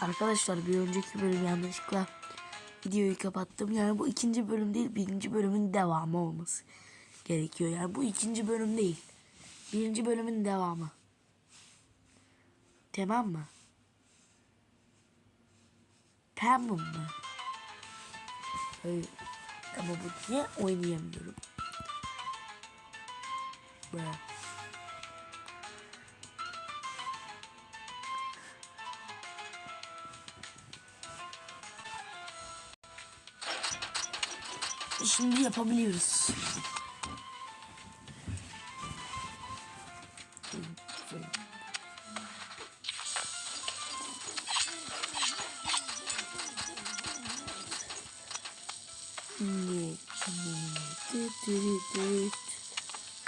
Arkadaşlar bir önceki bölüm yanlışlıkla videoyu kapattım. Yani bu ikinci bölüm değil birinci bölümün devamı olması gerekiyor. Yani bu ikinci bölüm değil. Birinci bölümün devamı. Tamam mı? Tamam mı? Hayır. Ama bu niye oynayamıyorum? Bırak. Şimdi yapabiliyoruz.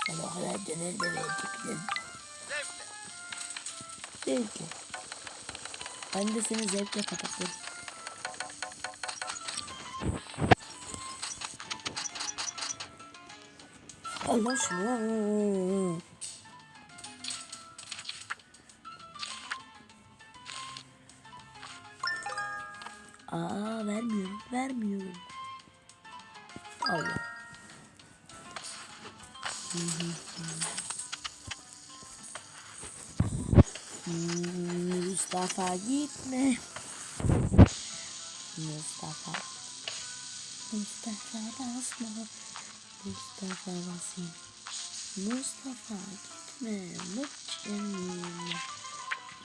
Sabah kadar döner döner çekilir. Zevkle. Ben de seni zevkle kapatırım. Allah şunu. Aa vermiyorum, vermiyorum. Allah. Mustafa gitme. Mustafa. Mustafa basma. Mustafa basayım. Mustafa gitme. Mutçenim.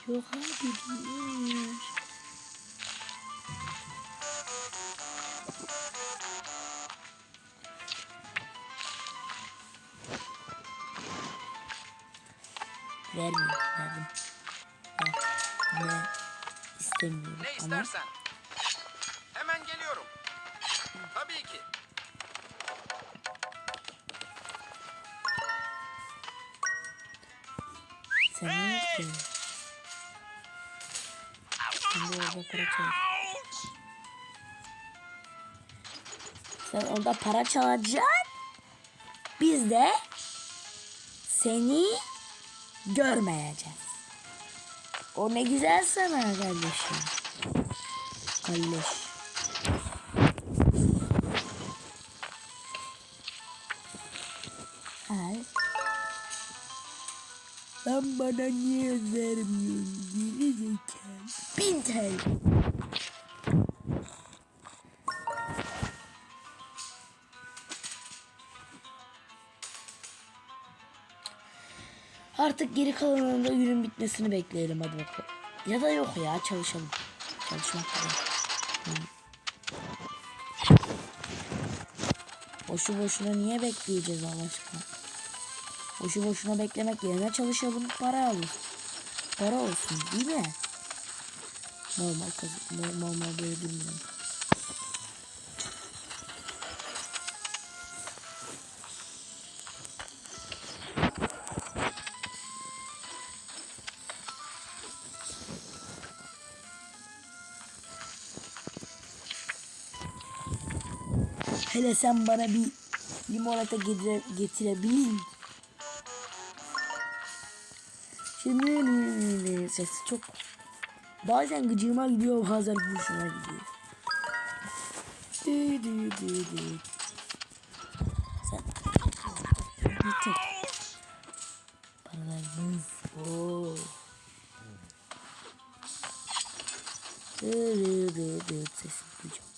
Yok abi diyor. Vermiyorum, verdim. Ver. Ne istemiyorum Ne ama istersen. Hemen çal. Sen orada para çalacaksın. Biz de seni görmeyeceğiz. O ne güzel sana kardeşim. Kardeş. Al. Sen bana niye vermiyorsun? Geri zekalı. Bin TL. Artık geri kalanında günün bitmesini bekleyelim hadi bakalım. Ya da yok ya çalışalım. Çalışmak da. Boşu boşuna niye bekleyeceğiz Allah aşkına? Boşu boşuna beklemek yerine çalışalım para alır. Para olsun değil mi? Normal kazı normal normal böyle bilmiyorum. Hele sen bana bir limonata getire, getirebilir misin? Şimdi sesi çok bazen gıcığıma gidiyor bazen hoşuma gidiyor. Dü dü dü dü. Sen bir tek paralarımız o. Dü dü dü dü sesi duyacağım.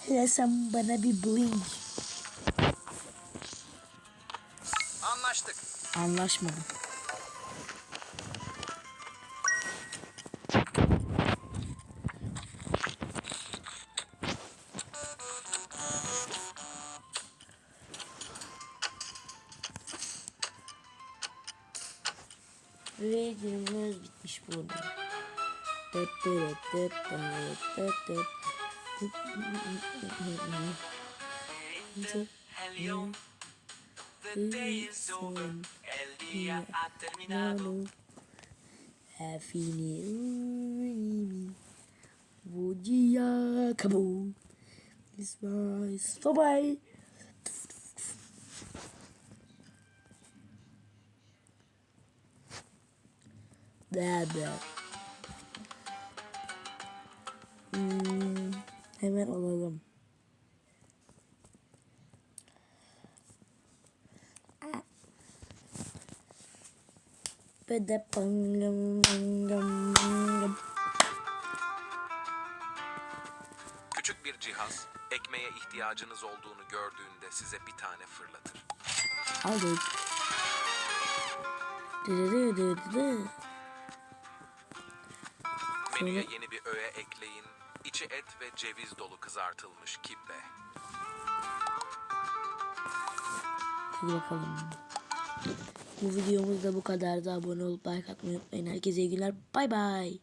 Hele sen bana bir bling. Anlaştık. Anlaşmadım. Ve günümüz bitmiş burada. Dıt dıt dıt dıt dıt dıt. Dıt. اليوم El día ha terminado dia, acabou. Isso hemen alalım. Ve de. Küçük bir cihaz, ekmeğe ihtiyacınız olduğunu gördüğünde size bir tane fırlatır. Aldık. Dırırı dırırı. Menüye yeni bir öğe ekleyin. İçi et ve ceviz dolu kızartılmış kibbe. Hadi bakalım. Bu videomuz da bu kadardı. Abone olup like atmayı unutmayın. Herkese iyi günler. Bay bay.